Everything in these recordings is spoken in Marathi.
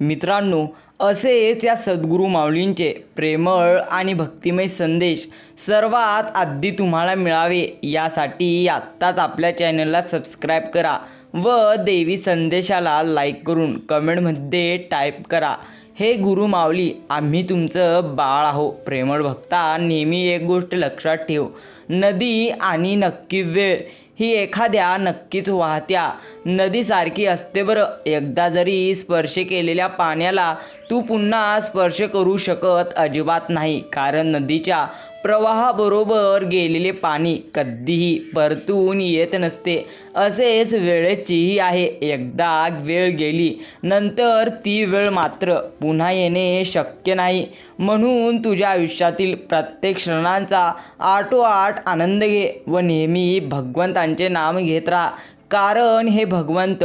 मित्रांनो असेच या सद्गुरू माऊलींचे प्रेमळ आणि भक्तिमय संदेश सर्वात आधी तुम्हाला मिळावे यासाठी आत्ताच आपल्या चॅनलला सबस्क्राईब करा व देवी संदेशाला लाईक करून कमेंटमध्ये टाईप करा. हे गुरु माऊली आम्ही तुमचं बाळ आहो. प्रेमळ भक्ता नेहमी एक गोष्ट लक्षात ठेव. नदी आणि नक्की वेळ ही एखाद्या नक्कीच वाहत्या नदीसारखी असते बरं. एकदा जरी स्पर्श केलेल्या पाण्याला तू पुन्हा स्पर्श करू शकत अजिबात नाही. कारण नदीच्या प्रवाहाबरोबर गेलेले पाणी कधीही परतून येत नसते. असेच वेळेचीही आहे. एकदा वेळ गेली नंतर ती वेळ मात्र पुन्हा येणे शक्य नाही. म्हणून तुझ्या आयुष्यातील प्रत्येक क्षणांचा आठोआठ आनंद घे व नेहमी भगवंतांचे नाम घेत राहा. कारण हे भगवंत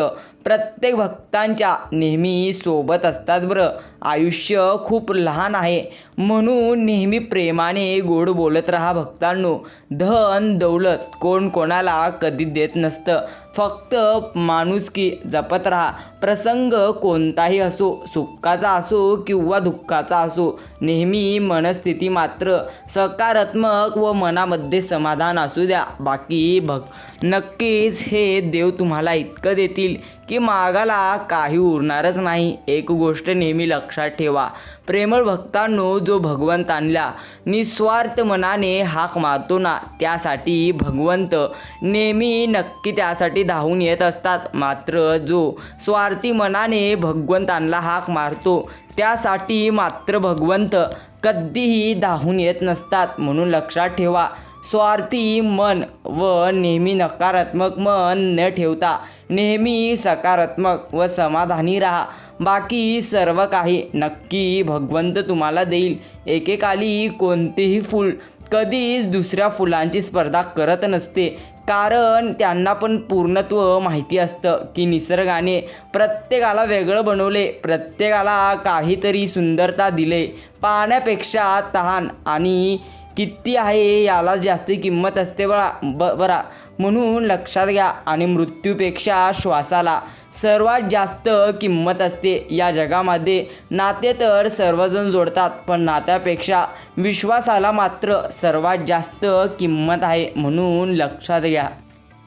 प्रत्येक भक्तांच्या नेहमी सोबत असतात बरं. आयुष्य खूप लहान आहे. म्हणून नेहमी प्रेमाने गोड बोलत राहा भक्तांनो. धन दौलत कोण कोणाला कधी देत नसतं. फक्त माणुसकी जपत राहा. प्रसंग कोणताही असो सुखाचा असो किंवा दुःखाचा असो नेहमी मनस्थिती मात्र सकारात्मक व मनामध्ये समाधान असू द्या. बाकी भग नक्कीच हे देव तुम्हाला इतकं देतील की मागाला काही उरणारच नाही. एक गोष्ट नेहमी लक्षात ठेवा. प्रेमळ भक्तांनो जो भगवंतांना निस्वार्थ मनाने हाक मारतो ना त्यासाठी भगवंत नेहमी नक्की त्यासाठी धावून येत असतात. मात्र जो स्वार्थी मनाने भगवंतांना हाक मारतो त्यासाठी मात्र भगवंत कधीही धावून येत नसतात. म्हणून लक्षात ठेवा. स्वार्थी मन व नेहमी नकारात्मक मन न ठेवता नेहमी सकारात्मक व समाधानी राहा. बाकी सर्व काही नक्की भगवंत तुम्हाला देईल. एकेकाली कोणतेही फूल कधीच दुसऱ्या फुलांची स्पर्धा करत नसते. कारण त्यांना पण पूर्णत्व माहिती असतं की निसर्गाने प्रत्येकाला वेगळं बनवले प्रत्येकाला काहीतरी सुंदरता दिले. पाण्यापेक्षा तहान आणि किती आहे याला जास्ती किंमत असते बळा ब बरा. म्हणून लक्षात घ्या आणि मृत्यूपेक्षा श्वासाला सर्वात जास्त किंमत असते. या जगामध्ये नाते तर सर्वजण जोडतात पण नात्यापेक्षा विश्वासाला मात्र सर्वात जास्त किंमत आहे म्हणून लक्षात घ्या.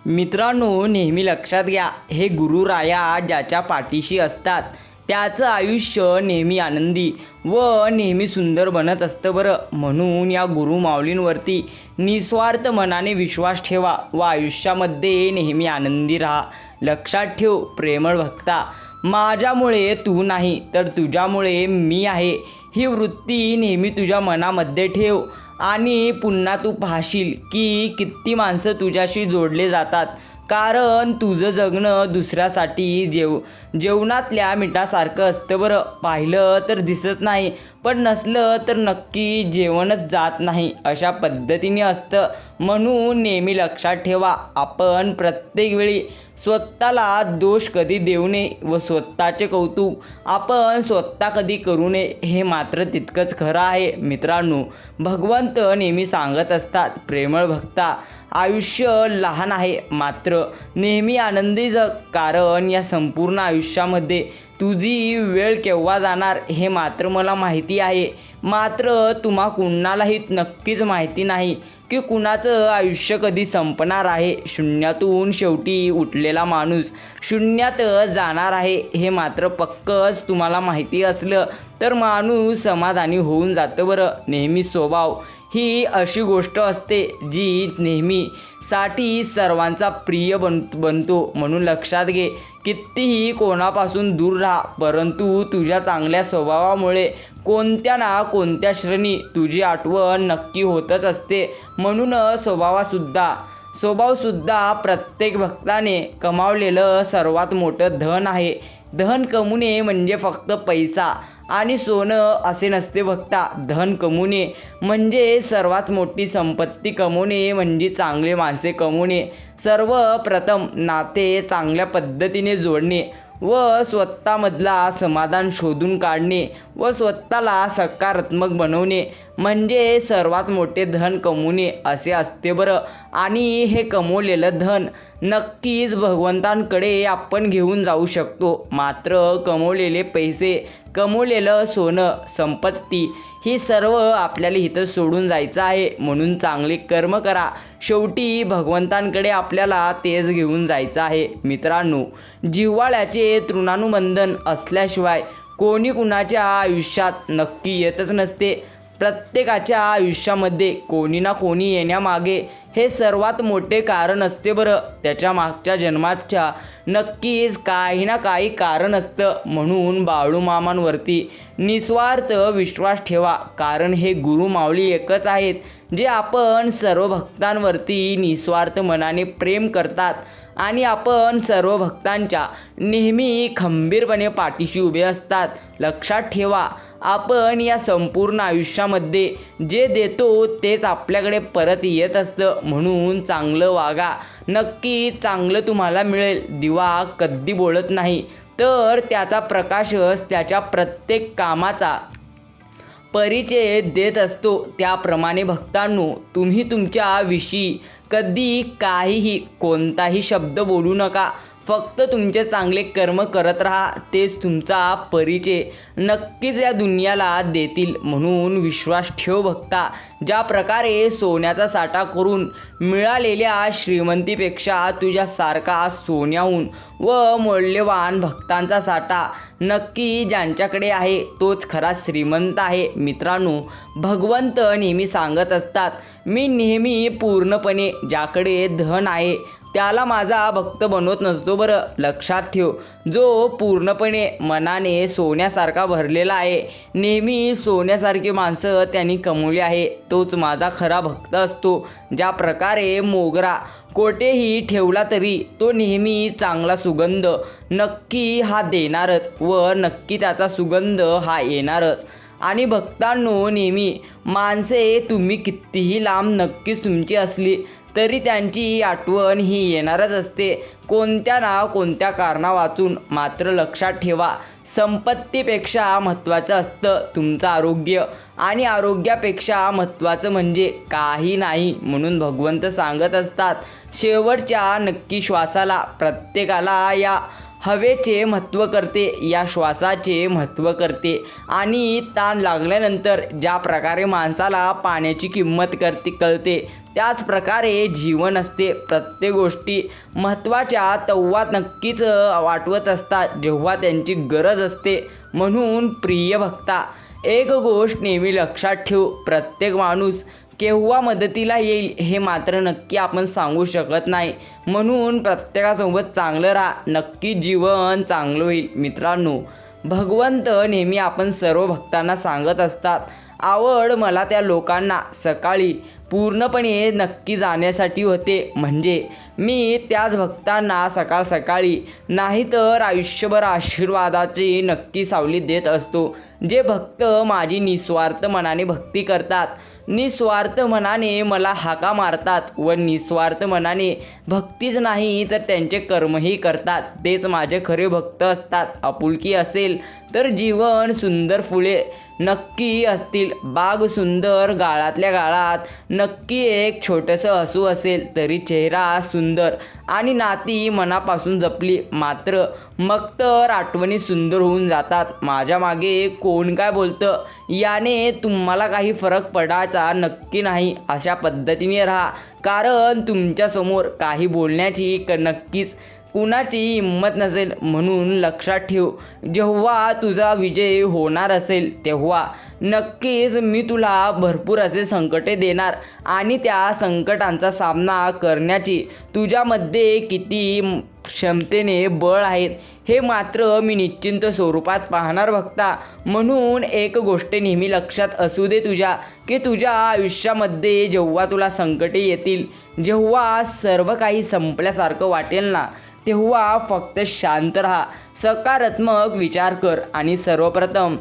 मित्रांनो नेहमी लक्षात घ्या हे गुरुराया ज्याच्या पाठीशी असतात त्याचं आयुष्य नेहमी आनंदी व नेहमी सुंदर बनत असतं बरं. म्हणून या गुरु माऊलींवरती निस्वार्थ मनाने विश्वास ठेवा व आयुष्यामध्ये नेहमी आनंदी राहा. लक्षात ठेव प्रेमळ भक्ता. माझ्यामुळे तू नाही तर तुझ्यामुळे मी आहे. ही वृत्ती नेहमी तुझ्या मनामध्ये ठेव आणि पुन्हा तू पाहशील की किती माणसं तुझ्याशी जोडले जातात. कारण तुझं जगणं दुसऱ्यासाठी जेव जेवणातल्या मिठासारखं असतं बरं. पाहिलं तर दिसत नाही. पण नसलं तर नक्की जेवणच जात नाही. अशा पद्धतीने असतं. म्हणून नेहमी लक्षात ठेवा आपण प्रत्येक वेळी स्वतःला दोष कधी देऊ नये व स्वतःचे कौतुक आपण स्वतः कधी करू नये हे मात्र तितकंच खरं आहे. मित्रांनो भगवंत नेहमी सांगत असतात प्रेमळ भक्ता आयुष्य लहान आहे मात्र नेहमी आनंदी जग. कारण या संपूर्ण आयुष्यामध्ये तुझी वेळ केव्हा जाणार हे मात्र मला माहिती आहे. मात्र तुम्हा कुणालाही नक्कीच माहिती नाही की कुणाचं आयुष्य कधी संपणार आहे. शून्यातून शेवटी उठलेला माणूस शून्यात जाणार आहे हे मात्र पक्कच तुम्हाला माहिती असलं तर माणूस समाधानी होऊन जातं बरं. नेहमी स्वभाव. ही अशी गोष्ट असते जी नेहमी साठी सर्वांचा प्रिय बन बनतो. म्हणून लक्षात घे कितीही कोणापासून दूर राहा परंतु तुझ्या चांगल्या स्वभावामुळे कोणत्या ना कोणत्या श्रेणी तुझी आठवण नक्की होतच असते. म्हणून स्वभावासुद्धा स्वभावसुद्धा प्रत्येक भक्ताने कमावलेलं सर्वात मोठं धन आहे. धन कमवणे म्हणजे फक्त पैसा. आणि सोनं असे नसते बघता धन कमवणे म्हणजे सर्वात मोठी संपत्ती कमवणे म्हणजे चांगले माणसे कमवणे सर्वप्रथम नाते चांगल्या पद्धतीने जोडणे व स्वतःमधला समाधान शोधून काढणे व स्वतःला सकारात्मक बनवणे. म्हणजे सर्वात मोठे धन कमवणे असे असते बरं. आणि हे कमवलेलं धन नक्कीच भगवंतांकडे आपण घेऊन जाऊ शकतो. मात्र कमवलेले पैसे कमवलेलं सोनं संपत्ती ही सर्व आपल्याला इथं सोडून जायचं आहे. म्हणून चांगले कर्म करा. शेवटी भगवंतांकडे आपल्याला तेच घेऊन जायचं आहे. मित्रांनो जिव्हाळ्याचे तृणानुबंधन असल्याशिवाय कोणी कुणाच्या आयुष्यात नक्की येतच नसते. प्रत्येकाच्या आयुष्यामध्ये कोणी ना कोणी येण्यामागे हे सर्वात मोठे कारण असते बरं. त्याच्या मागच्या जन्माच्या नक्कीच काही ना काही कारण असतं. म्हणून बाळूमामांवरती निस्वार्थ विश्वास ठेवा. कारण हे गुरु माऊली एकच आहेत जे आपण सर्व भक्तांवरती निस्वार्थ मनाने प्रेम करतात आणि आपण सर्व भक्तांच्या नेहमी खंबीरपणे पाठीशी उभे असतात. लक्षात ठेवा आपण या संपूर्ण आयुष्यामध्ये जे देतो तेच आपल्याकडे परत येत असतं. म्हणून चांगलं वागा. नक्की चांगलं तुम्हाला मिळेल. दिवा कधी बोलत नाही. तर त्याचा प्रकाशच त्याच्या प्रत्येक कामाचा परिचय देत असतो. त्याप्रमाणे भक्तांनो तुम्ही तुमच्या विषयी कधी काहीही कोणताही शब्द बोलू नका. फक्त तुमचे चांगले कर्म करत राहा तेच तुमचा परिचय नक्कीच या दुनियाला देतील म्हणून विश्वास ठेव भक्ता. ज्या प्रकारे सोन्याचा साठा करून मिळालेल्या श्रीमंतीपेक्षा तुझ्यासारखा सोन्याहून व मौल्यवान भक्तांचा साठा नक्की ज्यांच्याकडे आहे तोच खरा श्रीमंत आहे. मित्रांनो भगवंत नेहमी सांगत असतात मी नेहमी पूर्णपणे ज्याकडे धन आहे त्याला माझा भक्त बनवत नसतो बरं. लक्षात ठेव. जो पूर्णपणे मनाने सोन्यासारखा भरलेला आहे. नेहमी सोन्यासारखी माणसं त्यांनी कमवली आहे. तोच माझा खरा भक्त असतो. ज्या प्रकारे मोगरा कोठेही ठेवला तरी तो नेहमी चांगला सुगंध. नक्की हा देणारच व नक्की त्याचा सुगंध हा येणारच. आणि भक्तांनो नेहमी माणसे तुम्ही कितीही लांब नक्कीच तुमची असली तरी त्यांची आठवण ही येणारच असते. कोणत्या ना कोणत्या कारणा वाचून मात्र लक्षात ठेवा. संपत्तीपेक्षा महत्त्वाचं असतं तुमचं आरोग्य. आणि आरोग्यापेक्षा महत्त्वाचं म्हणजे काही नाही म्हणून भगवंत सांगत असतात. शेवटच्या नक्की श्वासाला प्रत्येकाला या हवेचे महत्त्व करते या श्वासाचे महत्त्व करते. आणि ताण लागल्यानंतर ज्या प्रकारे माणसाला पाण्याची किंमत करते कळते त्याच प्रकारे जीवन असते. प्रत्येक गोष्टी महत्त्वाच्या तेव्हा नक्कीच वाटवत असतात जेव्हा त्यांची गरज असते. म्हणून प्रिय भक्ता एक गोष्ट नेहमी लक्षात ठेव प्रत्येक माणूस केव्हा मदतीला येईल हे मात्र नक्की आपण सांगू शकत नाही. म्हणून प्रत्येकासोबत चांगलं राहा. नक्की जीवन चांगलं होईल. मित्रांनो भगवंत नेहमी आपण सर्व भक्तांना सांगत असतात. आवड मला त्या लोकांना सकाळी पूर्णपणे नक्की जाण्यासाठी होते. म्हणजे मी त्याच भक्तांना सकाळ सकाळी नाहीतर आयुष्यभर आशीर्वादाची नक्की सावली देत असतो. जे भक्त माझी निस्वार्थ मनाने भक्ती करतात निस्वार्थ मनाने मला हाका मारतात व निस्वार्थ मनाने भक्तीच नाही तर त्यांचे कर्मही करतात. तेच माझे खरे भक्त असतात. आपुलकी असेल तर जीवन सुंदर फुले. नक्की असतील बाग सुंदर गाळातल्या गाळात. नक्की एक छोटंसं हसू असेल तरी चेहरा सुंदर. आणि नाती मनापासून जपली मात्र. मग तर आठवणी सुंदर होऊन जातात. माझ्या मागे कोण काय बोलतं? याने तुम्हाला काही फरक पडायचा नक्की नाही. अशा पद्धतीने राहा. कारण तुमच्यासमोर काही बोलण्याची क नक्कीच कुणाची हिंमत नसेल म्हणून लक्षात ठेव. जेव्हा तुझा विजय होणार असेल तेव्हा नक्कीच मी तुला भरपूर असे संकटे देणार आणि त्या संकटांचा सामना करण्याची तुझ्यामध्ये किती क्षमतेने बळ आहेत हे मात्र मी निश्चिंत स्वरूपात पाहणार बघता म्हणून एक गोष्ट नेहमी लक्षात असू दे तुझ्या की तुझ्या आयुष्यामध्ये जेव्हा तुला संकटे येतील जेव्हा सर्व काही संपल्यासारखं वाटेल ना तेव्हा फक्त शांत राहा. सकारात्मक विचार कर आणि सर्वप्रथम.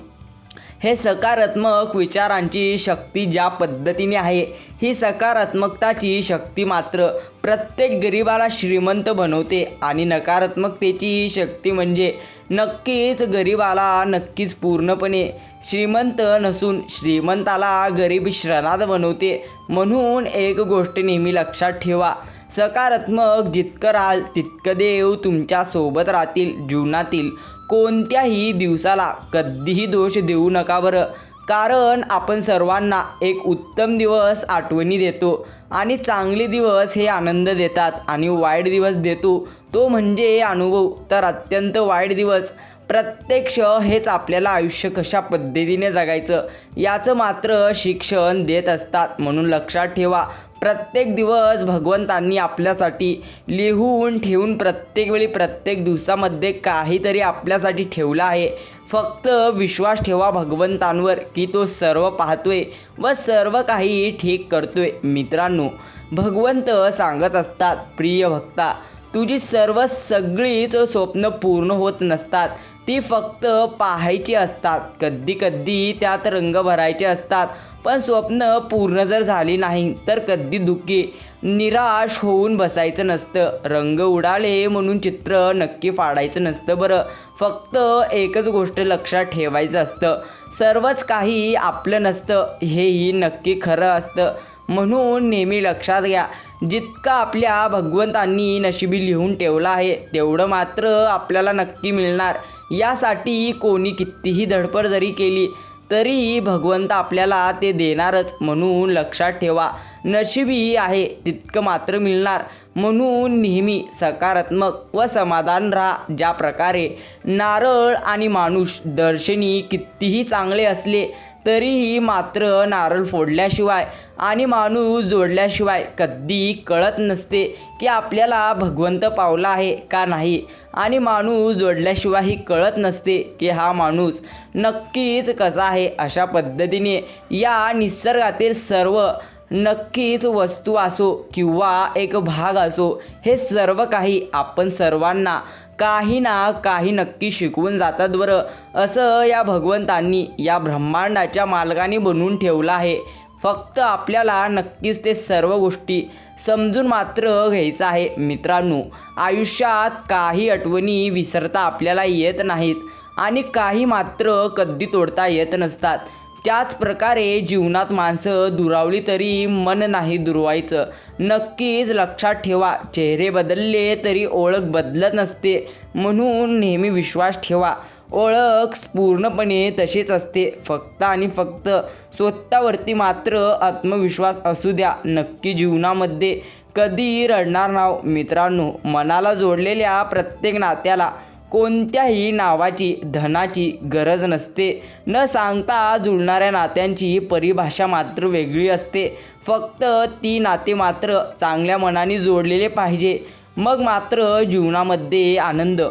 हे सकारात्मक विचारांची शक्ती ज्या पद्धतीने आहे ही सकारात्मकताची शक्ती मात्र प्रत्येक गरिबाला श्रीमंत बनवते आणि नकारात्मकतेची शक्ती म्हणजे नक्कीच गरिबाला नक्कीच पूर्णपणे श्रीमंत नसून श्रीमंताला गरीब श्रणात बनवते. म्हणून एक गोष्ट नेहमी लक्षात ठेवा सकारात्मक जितकं राहाल तितकं देव तुमच्यासोबत राहतील जीवनातील कोणत्याही दिवसाला कधीही दोष देऊ नका बरं. कारण आपण सर्वांना एक उत्तम दिवस आठवणी देतो आणि चांगले दिवस हे आनंद देतात आणि वाईट दिवस देतो. तो म्हणजे अनुभव. तर अत्यंत वाईट दिवस. प्रत्यक्ष हेच आपल्याला आयुष्य कशा पद्धतीने जगायचं? याचं मात्र शिक्षण देत असतात. म्हणून लक्षात ठेवा. प्रत्येक दिवस भगवंतांनी आपल्यासाठी लिहून ठेवून प्रत्येक वेळी प्रत्येक दिवसामध्ये काहीतरी आपल्यासाठी ठेवलं आहे. फक्त विश्वास ठेवा भगवंतांवर की तो सर्व पाहतोय व सर्व काही ठीक करतोय. मित्रांनो भगवंत सांगत असतात प्रिय भक्ता तुझी सर्व सगळीच स्वप्न पूर्ण होत नसतात. ती फक्त पाहायची असतात. कधी कधी त्यात रंग भरायचे असतात. पण स्वप्न पूर्ण जर झाली नाही तर कधी दुःखी निराश होऊन बसायचं नसतं. रंग उडाले म्हणून चित्र नक्की फाडायचं नसतं बरं. फक्त एकच गोष्ट लक्षात ठेवायचं असतं. सर्वच काही आपलं नसतं. हेही नक्की खरं असतं. म्हणून नेहमी लक्षात घ्या जितका आपल्या भगवंतांनी नशिबी लिहून ठेवलं आहे तेवढं मात्र आपल्याला नक्की मिळणार. यासाठी कोणी कितीही धडपड जरी केली तरीही भगवंत आपल्याला ते देणारच म्हणून लक्षात ठेवा. नशिबी आहे तितकं मात्र मिळणार म्हणून नेहमी सकारात्मक व समाधान राहा. ज्या प्रकारे नारळ आणि माणूस दर्शनी कितीही चांगले असले तरीही मात्र नारळ फोडल्याशिवाय आणि माणूस जोडल्याशिवाय कधी कळत नसते की आपल्याला भगवंत पावला आहे का नाही. आणि माणूस जोडल्याशिवायही कळत नसते की हा माणूस नक्कीच कसा आहे अशा पद्धतीने या निसर्गातील सर्व नक्कीच वस्तू असो किंवा एक भाग असो हे सर्व काही आपण सर्वांना काही ना काही नक्की शिकवून जातात बरं. असं या भगवंतांनी या ब्रह्मांडाच्या मालकाने बनवून ठेवलं आहे. फक्त आपल्याला नक्कीच ते सर्व गोष्टी समजून मात्र घ्यायचं आहे मित्रांनो. आयुष्यात काही आठवणी विसरता आपल्याला येत नाहीत आणि काही मात्र कधी तोडता येत नसतात. त्याच प्रकारे जीवनात माणसं दुरावली तरी मन नाही दुरवायचं. नक्कीच लक्षात ठेवा चेहरे बदलले तरी ओळख बदलत नसते. म्हणून नेहमी विश्वास ठेवा. ओळख पूर्णपणे तशीच असते. फक्त आणि फक्त स्वतःवरती मात्र आत्मविश्वास असू द्या. नक्की जीवनामध्ये कधी रडणार नाव? मित्रांनो मनाला जोडलेल्या प्रत्येक नात्याला कोणत्याही नावाची धनाची गरज नसते. न सांगता जुळणाऱ्या नात्यांची परिभाषा मात्र वेगळी असते. फक्त ती नाते मात्र चांगल्या मनाने जोडलेले पाहिजे. मग मात्र जीवनामध्ये आनंद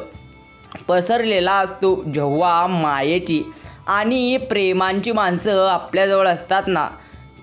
पसरलेला असतो. जेव्हा मायेची आणि प्रेमांची माणसं आपल्याजवळ असतात ना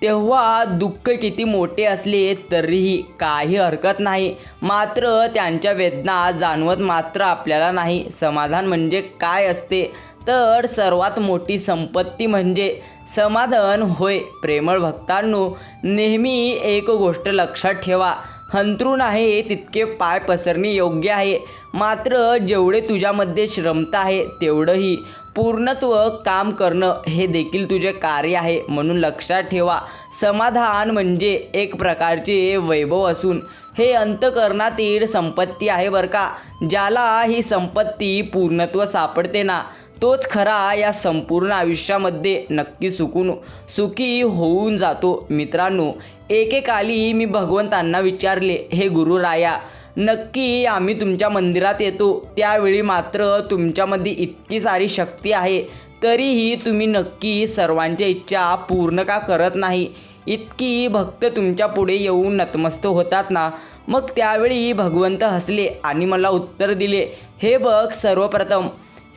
तेव्हा दुःख किती मोठे असले तरीही काही हरकत नाही. मात्र त्यांच्या वेदना जाणवत मात्र आपल्याला नाही. समाधान म्हणजे काय असते? तर सर्वात मोठी संपत्ती म्हणजे समाधान. होय प्रेमळ भक्तांनो नेहमी एक गोष्ट लक्षात ठेवा. हंतरून आहे तितके पाय पसरणे योग्य आहे. मात्र जेवढे तुझ्यामध्ये श्रमता आहे तेवढंही. पूर्णत्व काम करणं हे देखील तुझे कार्य आहे. म्हणून लक्षात ठेवा समाधान म्हणजे एक प्रकारचे वैभव असून हे अंतकरणातील संपत्ती आहे बरं का. ज्याला ही संपत्ती पूर्णत्व सापडते ना तोच खरा या संपूर्ण आयुष्यामध्ये नक्की सुकून सुखी होऊन जातो. मित्रांनो एकेकाली मी भगवंतांना विचारले हे गुरुराया नक्की आम्ही तुमच्या मंदिरात येतो. त्यावेळी मात्र तुमच्यामध्ये इतकी सारी शक्ती आहे. तरीही तुम्ही नक्की सर्वांच्या इच्छा पूर्ण का करत नाही? इतकी भक्त तुमच्यापुढे येऊन नतमस्त होतात ना? मग त्यावेळी भगवंत हसले आणि मला उत्तर दिले हे बघ सर्वप्रथम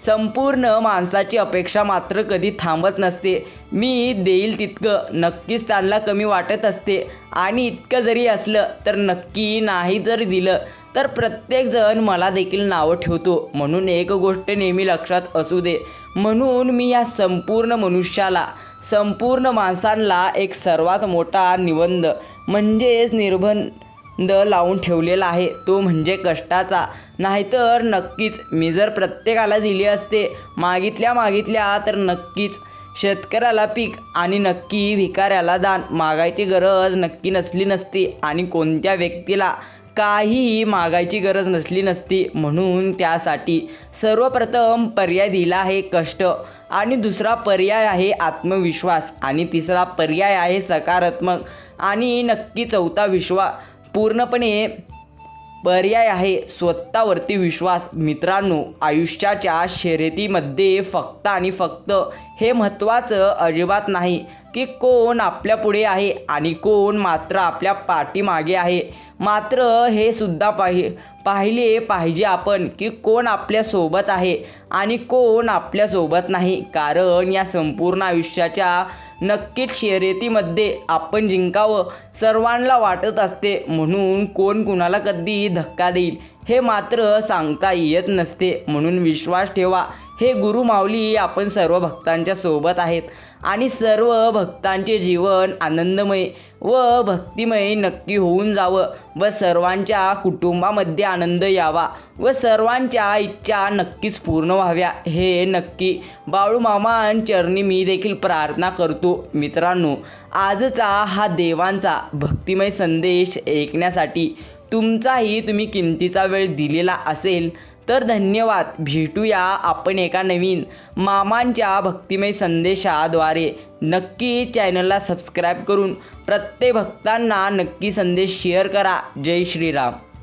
संपूर्ण माणसाची अपेक्षा मात्र कधी थांबत नसते. मी देईल तितकं. नक्कीच त्यांना कमी वाटत असते. आणि इतकं जरी असलं तर नक्की नाही जर दिलं तर प्रत्येकजण मला देखील नावं ठेवतो. म्हणून एक गोष्ट नेहमी लक्षात असू दे. म्हणून मी या संपूर्ण मनुष्याला संपूर्ण माणसांना एक सर्वात मोठा निबंध म्हणजेच निर्बंध लावून ठेवलेला आहे. तो म्हणजे कष्टाचा. नाहीतर नक्कीच मी जर प्रत्येकाला दिली असते मागितल्या मागितल्या तर नक्कीच शेतकऱ्याला पीक आणि नक्की भिकाऱ्याला दान. मागायची गरज नक्की नसली नसती आणि कोणत्या व्यक्तीला काहीही मागायची गरज नसली नसती. म्हणून त्यासाठी सर्वप्रथम पर्याय दिला आहे कष्ट. आणि दुसरा पर्याय आहे आत्मविश्वास. आणि तिसरा पर्याय आहे सकारात्मक आणि नक्की चौथा विश्वा पूर्णपणे पर्याय आहे स्वतःवरती विश्वास. मित्रांनो आयुष्याच्या शर्यतीमध्ये फक्त आणि फक्त हे महत्त्वाचं अजिबात नाही की कोण आपल्या पुढे आहे आणि कोण मात्र आपल्या पाठीमागे आहे. मात्र हे सुद्धा पाहि पाहिले पाहिजे आपण की कोण आपल्यासोबत आहे आणि कोण आपल्यासोबत नाही. कारण या संपूर्ण आयुष्याच्या नक्कीच शर्यतीमध्ये आपण जिंकावं सर्वांना वाटत असते म्हणून कोण कुणाला कधी धक्का देईल हे मात्र सांगता येत नसते म्हणून विश्वास ठेवा. हे गुरु माऊली आपण सर्व भक्तांच्या सोबत आहेत. आणि सर्व भक्तांचे जीवन आनंदमय व भक्तिमय नक्की होऊन जावं व सर्वांच्या कुटुंबामध्ये आनंद यावा व सर्वांच्या इच्छा नक्कीच पूर्ण व्हाव्या हे नक्की बाळूमामांचरणी मी देखील प्रार्थना करतो. मित्रांनो आजचा हा देवांचा भक्तिमय संदेश ऐकण्यासाठी तुमचाही तुम्ही किमतीचा वेळ दिलेला असेल तर धन्यवाद. भेटूया आपण एका नवीन मामांच्या भक्तिमय संदेशाद्वारे. नक्की चॅनलला सबस्क्राईब करून प्रत्येक भक्तांना नक्की संदेश शेअर करा. जय श्रीराम.